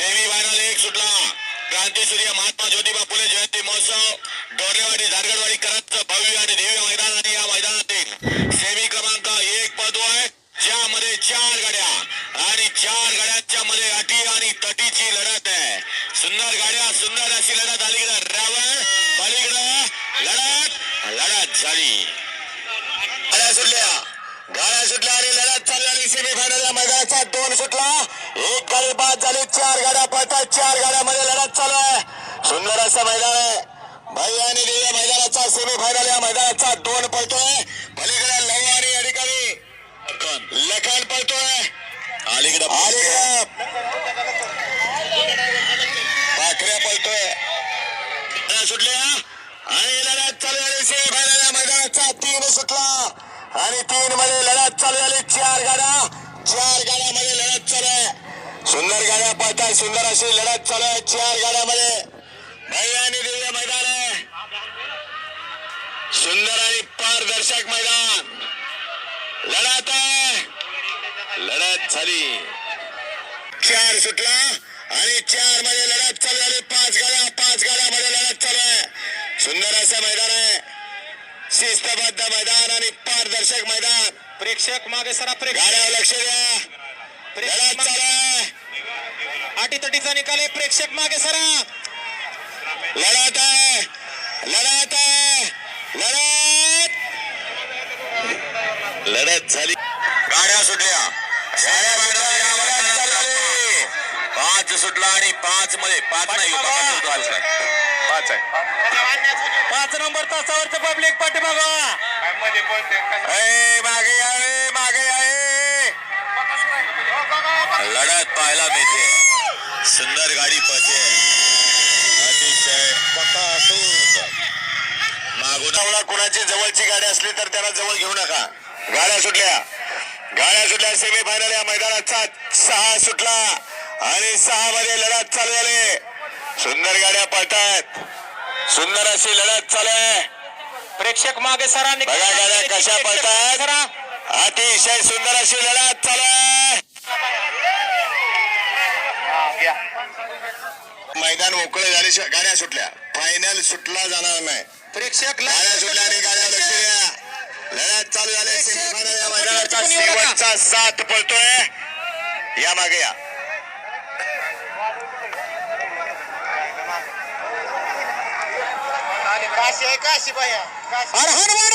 Semi viral एक सुटला. क्रांतीसूर्य महात्मा ज्योतिबा फुले जयंती महोत्सव. डोरेवाडी झारगडवाडी करत भव्य आणि दिव्य मैदान आणि या मैदानातील. सेमी क्रमांक एक पदू आहे. ज्यामध्ये चार गाड्या. आणि चार गाड्यांच्या मध्ये अटी आणि तटीची लढत आहे. सुंदर गाड्या सुंदर अशी लढत अलीकडे रावण पलीकडे लढत लढत झाली. गाड्या सुटल्या. गाड्या सुटल्या आणि लढत चालली आणि सेमी फायनल मैदानाचा दोन सुटला एक गाडी बाद झाली. चार गाड्या पळतात चार गाड्यामध्ये लढत चालू आहे. सुंदर असं मैदान आहे. भाई आणि दिव्य मैदानाचा सेमी फायनल या मैदानाचा दोन पळतोय. पलीकडे लव आणि या ठिकाणी लखन पळतोय. अलीकडे अलीकडे. पाखऱ्या पळतोय. सुटल्या. आणि लढत चालू झाली. सेमी फायनल या मैदानाचा तीन सुटला. आणि तीन मध्ये लढत चालू झाली. चार गाड्या. चार गाड्यामध्ये लढत चालू आहे. सुंदर गाड्या पाहताय सुंदर अशी लढत चालू आहे चार गाड्यामध्ये. भव्य आणि दिव्य मैदान आहे. सुंदर आणि पारदर्शक मैदान. लढत आहे. लढत झाली. चार सुटला आणि चारमध्ये लढत चालू झाली. पाच गाड्या पाच गाड्यामध्ये लढत चालू आहे. सुंदर असं मैदान आहे. शिस्तबद्ध मैदान आणि पारदर्शक मैदान. प्रेक्षक मागे सरा प्रेक्षक. लक्ष द्या. लढत प्रेक्षक चालू. अटीतटीचा निकाल आहे प्रेक्षक मागे सरा. लढत आहे. लढत आहे. लढत. लढत झाली. गाड्या सुटल्या. गाड्या चालली. पाच सुटला आणि पाच मध्ये पाच नाही पाच आहे. पाच आहे. पाच नंबर तासावरचं पब्लिक पाठीमागं. ए, मागे यावे मागे यावे लढत पाहायला मिळते. सुंदर गाडी पळते. अतिशय. मागून कुणाची जवळची गाडी असली तर त्याला जवळ घेऊ नका. गाड्या सुटल्या. गाड्या सुटल्या सेमी फायनल या मैदानाचा सहा सुटला. आणि सहा मध्ये लढत चालू झाली. सुंदर गाड्या पळतायत सुंदर अशी लढत चालू आहे. प्रेक्षक मागे सरा निकाल बघा गाड्या कशा. सरा. अतिशय सुंदर अशी लढत चालू आहे. मैदान मोकळे झाल्याशिवाय गाड्या सुटल्या. फायनल सुटला जाणार नाही. प्रेक्षक गाड्या सुटल्या आणि गाड्यावर लक्ष द्या. लढत चालू झाली. सेमीफायनल या मैदानाचा शेवटचा सात पळतोय. या मागे या. काशी आहे काशी बाया काशी. अरे हनुमान